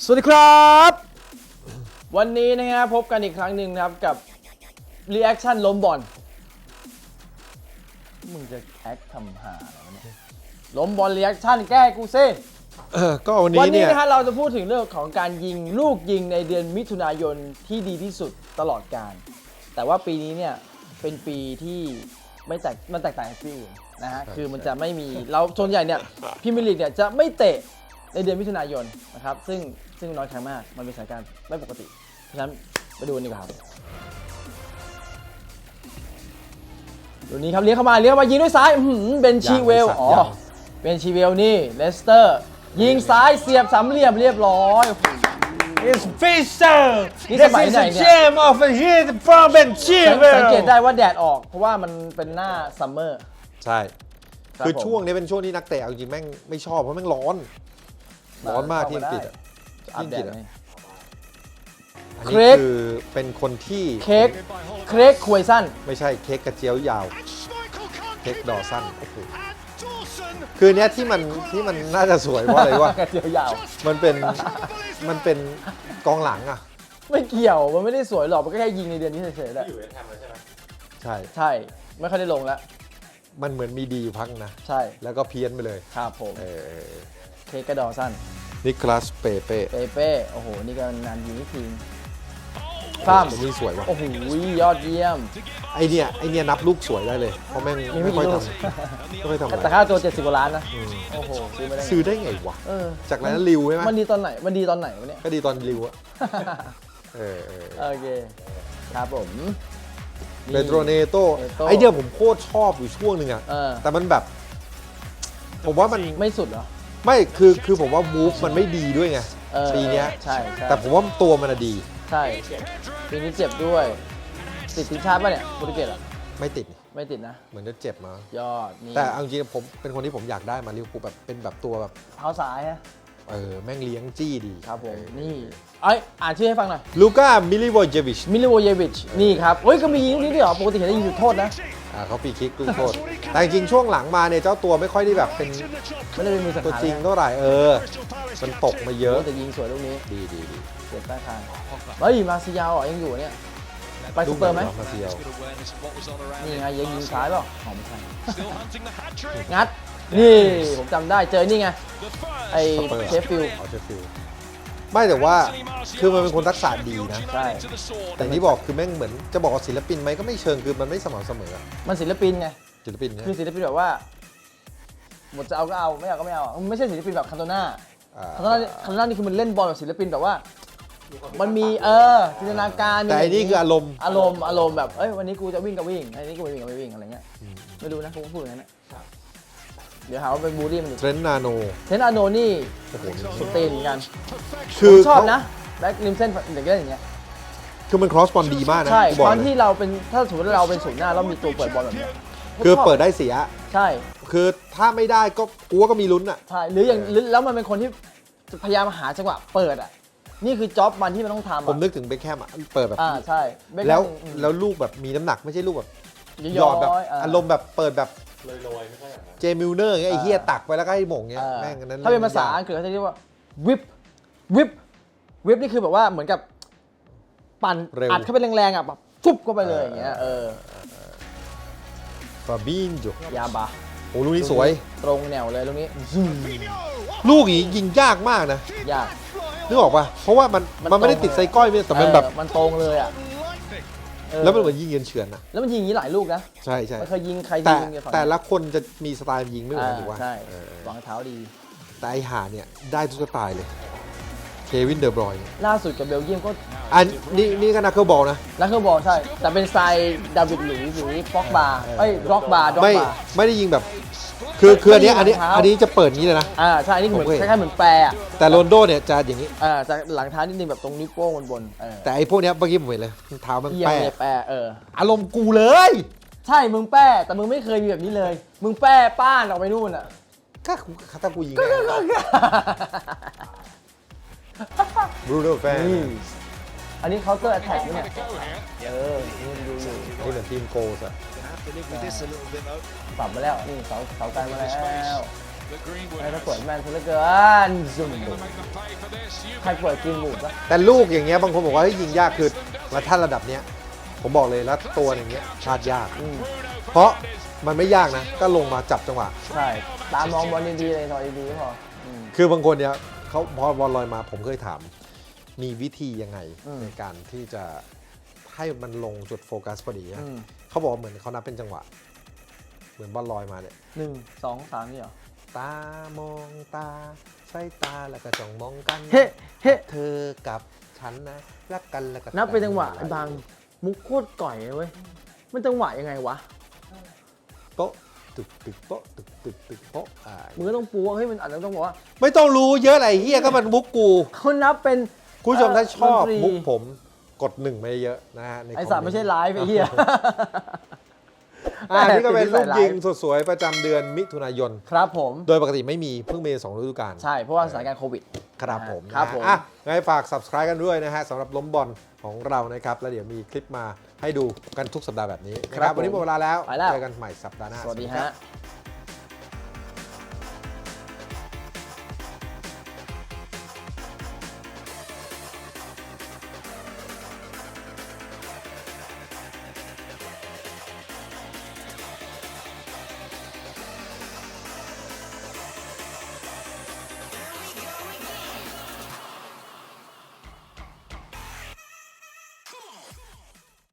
สวัสดีครับ วันนี้นะฮะพบกันอีกครั้งหนึ่งนะครับกับ Reaction ล้มบอลมึงจะแอคทำหาอะไรวะเนี่ยล้มบอล Reaction แก้กูซิเออก็วันวันนี้นี้เนี่ยนะฮะเราจะพูดถึงเรื่องของการยิงลูกยิงในเดือนมิถุนายนที่ดีที่สุดตลอดการ แต่ว่าปีนี้เนี่ยเป็นปีที่ไม่แตกมันแตกต่างจากปีอื่นนะฮะคือมันจะไม่มีเราส่วนใหญ่เนี่ยพรีเมียร์ลีกเนี่ยจะไม่เตะ ในเดือนมิถุนายนนะครับซึ่งซึ่งน้อยครั้งมากมันเป็นสถานการณ์ไม่ปกติ เพราะฉะนั้นไปดูกันดีกว่าครับดูนี้ครับเลี้ยงเข้ามาเลี้ยงเข้ามายิงด้วยซ้ายอื้อหือเบนชีเวลอ๋อเบนชีเวลนี่เลสเตอร์ ยิงซ้ายเสียบสามเหลี่ยมเรียบร้อยโอ้โห It's Fisher. This This is my is night, a yeah. gem of a hit from Ben สัง Chilwell. สังเกตได้ว่าแดดออก เพราะว่ามันเป็นหน้าซัมเมอร์ ใช่ ครับคือผม ช่วงนี้เป็นช่วงที่นักเตะเอาจริงๆแม่งไม่ชอบเพราะแม่งร้อน ร้อนมากที่อังกฤษอะอัปเดตที่อังกฤษอะไหมอันเครนี้ก คือเป็นคนที่เค้กเค้กควยสั้น ไม่ใช่เค้กกระเจียวยาว เค้กดอสั้นโอ้โหคือเนี้ยที่มันที่มันน่าจะสวยเพราะอะไรวะ กระเจียวยาว มันเป็นมันเป็นกองหลังอะ ไม่เกี่ยว มันไม่ได้สวยหรอก มันก็แค่ยิงในเดือนนี้เฉยๆแหละใช่ ใช่ ไม่ค่อยได้ลงแล้ว มันเหมือนมีดีอยู่พักนะ ใช่ แล้วก็เพี้ยนไปเลย ครับผม เออ เค้กกระดอสั้นนิคลัสเปเป้เปเป้โอ้โห นี่ก็นานยิงทีมฟ้ามคนนี้สวยวะโอ้โหยอดเยี่ยม ไอเนี้ยไอเนี้ยนับลูกสวยได้เลย เพราะแม่งมีไม่ไม่ค่อยกี่ลูทกำไม่ค่อยทำอะไรแต่ค่าตัว 70กว่าล้านนะอืมโอ้โห ซื้อไม่ได้ไงซื้อได้ไงวะ เออจากนั้นริวใช่ไหมมันดีตอนไหน มันดีตอนไหนวะเนี่ย ก็ดีตอนริวอะเออเออโอเค ครับผม เปโตรเนโต Neto ไอเดียผมโคตรชอบอยู่ช่วงหนึ่งอะเออ แต่มันแบบ ผมว่ามันไม่สุดเหรอ ไม่คือคือผมว่าวูฟมันไม่ดีด้วยไงเออปีเนี้ยใช่ใช่แต่ผมว่าตัวมันอะดีใช่ปีนี้เจ็บด้วย ติดทีมชาติป่ะเนี่ยโปรตุเกสอะไม่ติดไม่ติดนะ เหมือนจะเจ็บมา ยอดนี่แต่เอาจริงๆผมเป็นคนที่ผมอยากได้มาลิเวอร์พูลแบบเป็นแบบตัวแบบเท้าซ้ายฮะเออแม่งเลี้ยงจี้ดีครับผมนี่เอ้ยอ่านชื่อให้ฟังหน่อย ลูก้ามิลิโวเจวิชมิลิโวเยวิชนี่ครับเฮ้ยก็มียิงลูกนี้ด้วยเหรอปกติเห็นได้ยิงจุดโทษนะ อ่าเขาฟรีคิกลูกโทษแต่จริงๆช่วงหลังมาเนี่ยเจ้าตัวไม่ค่อยได้แบบเป็นไม่ได้เป็นมือสังตัวหารจริงนะเท่าไหร่เออ มันตกมาเยอะ แต่ยิงสวยลูกนี้ดีดีดี เสียบใต้คางเฮ้ยมาซิยาวอะยังอยู่เนี่ย ไปสเปอร์ไหมลูกมาเซียวนี่ไงยังยิงซ้ายเปล่าอ๋อไม่ใช่งัด นี่ผมจำได้เจอนี่ไง ไอสเปอร์เชฟฟิลด์ เอาเชฟฟิลด์ ไม่แต่ว่าคือมันเป็นคนทักษะดีนะ ใช่ แต่ที่บอกคือแม่งเหมือนจะบอกว่าศิลปินไหมก็ไม่เชิงคือมันไม่สม่ำเสมออะมันศิลปินไง ศิลปินเนี่ยคือศิลปินแบบว่า หมดจะเอาก็เอาไม่เอาก็ไม่เอามันไม่ใช่ศิลปินแบบคันโตนาอ่าคันโตนาคันโตนานี่คือมันเล่นบอลแบบศิลปินแบบว่า มันมีเออจินตนาการมีแต่อันนี้คืออารมณ์ อารมณ์อารมณ์แบบเอ้ยวันนี้กูจะวิ่งก็วิ่งอันนี้กูไม่วิ่งก็ไม่วิ่งอะไรเงี้ยไม่รู้นะกูก็พูดอย่างนั้นนะ เดี๋ยวหาว่าเป็นบูลลี่มันอีกเทรนต์นาโนเทนอาโนนี่โอ้โหสุดตีนเหมือนกันคือชอบนะแบ็คริมเส้นเด็กเล่นอย่างเงี้ยคือมันครอสบอลดีมากนะใช่กูบอตกอนเลยที่เราเป็นถ้าสมมติเราเป็นศูนย์หน้าเรามีตัวเปิดบอลแบบเนี้ยคือเปิดได้เสีย ใช่คือถ้าไม่ได้ก็กูว่าก็มีลุ้นอะใช่หรืออย่างหรือแล้วมันเป็นคนที่พยายามหาจังหวะเปิดอะนี่คือจ็อบมันที่มันต้องทำอะผมนึกถึงเบคแฮมอะเปิดแบบอ่าใช่เบคแฮมแล้วอืมแล้วลูกแบบมีน้ำหนักไม่ใช่ลูกแบบย้หยอดแบบๆอารมณ์แบบเปิดแบบ เจมิลเนอร์อย่างเงี้ยไอ้เฮียตักไปแล้วก็ให้หม่งเงี้ยเออแม่งอันนั้นถ้าเป็นภาษาอังกฤษเขาจะเรียกว่าวิปวิปวิปนี่คือแบบว่าเหมือนกับปั่นอัดเข้าไปแรงๆอะแบบฟุบเข้าไปเลยอย่างเงี้ยเออฟาบินโจยาบาโอ้ลูกนี้สวย ตรงแนวเลยลูกนี้ ลูกนี้ยิงยากมากนะ ยากนึกออกปะเพราะว่ามันมันมันไม่ได้ตรงติดไซก้อยไม่แต่มันแบบเออมันตรงเลยอะออ แล้วมันเหมือนยิงเงินเฉือนนะแล้วมันยิงอย่างนี้หลายลูกนะใช่ใช่มันเคยยิงใครยิแต่งเนี่ยฝั่งแต่ละคนจะมีสไตล์ยิงไม่เหมือนอ่ากันถูกปะใช่เออเออวางเท้าดี แต่ไอหาเนี่ยได้ทุกสไตล์เลยเควินเดอร์บรอยน์ล่าสุดกับเบลเยียมก็อันนี่นี่ก็นักเคิลบอลนะนักเคอร์บอลใช่ แต่เป็นสไตล์ดาวิดหลุยส์หรือฟ็อกบาร์เอ้ยร็อกบาร์ด็อกไม่บาร์ไม่ได้ยิงแบบ คือคืออันเนี้ยอันนี้ไม่ได้ยิงหลังเท้าอันนี้จะเปิดนี้เลยนะ อ่าใช่อันนี่เหมือนผมเคยคล้ายๆเหมือนแปรอะแต่โรนโดเนี่ยจะอย่างนี้ อ่าจากหลังเท้านิดนึงแบบตรงนิ้วโป้งบนบนๆเออแต่ไอ้พวกเนี้ยเมื่อกี้ผมเห็นเลยเท้ามันเอียงแป้เลยแปรเออ อารมณ์กูเลย ใช่มึงแป้ แต่มึงไม่เคยมีแบบนี้เลย มึงแป้ป้านออกไปนู่นอะ ก็กูถ้ากูยิงบรูโน่แฟนนี่อันนี้เคาน์เตอร์แอทแทกเนี่ย เออนี่ดูอยู่นี่เหมือนทีมโกลส์อะ ปรับมาแล้วนี่เสาเสาไกลมาแล้วไอ้ถ้าเปิดแมนซะเหลือเกินซุ่มใครเปิดกินบูดปะแต่ลูกอย่างเงี้ยบางคนบอกว่าเฮ้ยยิงยากคือระท่านระดับเนี้ย ผมบอกเลยแล้วตัวอย่างเงี้ยชาร์จยากอืมเพราะมันไม่ยากนะ ก็ลงมาจับจังหวะ ใช่ ตามมองบอลดีๆเลยหน่อยดีๆก็พออืมคือบางคนเนี่ยเขาพอบอลลอยมาผมเคยถาม มีวิธียังไงอืมในการที่จะให้มันลงจุดโฟกัสพอดีอะอืมเขาบอกว่าเหมือนเขานับเป็นจังหวะ เหมือนบอลลอยมาเนี่ยหนึ่งสองสามนี่เหรอ ตามองตา ใช้ตาแล้วก็จ้องมองกันเฮ้เฮ้ เธอกับฉันนะรักกันแล้วก็นับเป็นจังหวะไอ้บางมุกโคตรก่อยเลยเว้ย มันจังหวะยังไงวะ โป๊ะตึกตึกโป๊ะตึกตึกตึกโป๊ะอ่ามึงก็ต้องปูว่าเฮ้ยมันอาจจะต้องบอกว่าไม่ต้องรู้เยอะอะไรเฮียก็มันมุกกู เขานับเป็น คุณผู้ชมถ้าชอบดนตรี มุกผมกดหนึ่งมาเยอะนะฮะในไอสัตว์ไม่ใช่ไลฟ์ไอ้เหี้ย อ่านี่ก็เป็นลูกยิงติดสดสวยประจำเดือนมิถุนายน ครับผม โดยปกติไม่มีเพิ่งมีสองฤดูกาลใช่เพราะว่าสถานการณ์โควิด ครับผมครับนะฮะผมอะไงฝาก subscribe กันด้วยนะฮะสำหรับล้มบอลของเรานะครับ แล้วเดี๋ยวมีคลิปมาให้ดูกันทุกสัปดาห์แบบนี้นะคครัรับบวันนี้หมดเวลาแล้ว ไปแล้ว เจอกันใหม่สัปดาห์หน้า สวัสดีครัฮะบ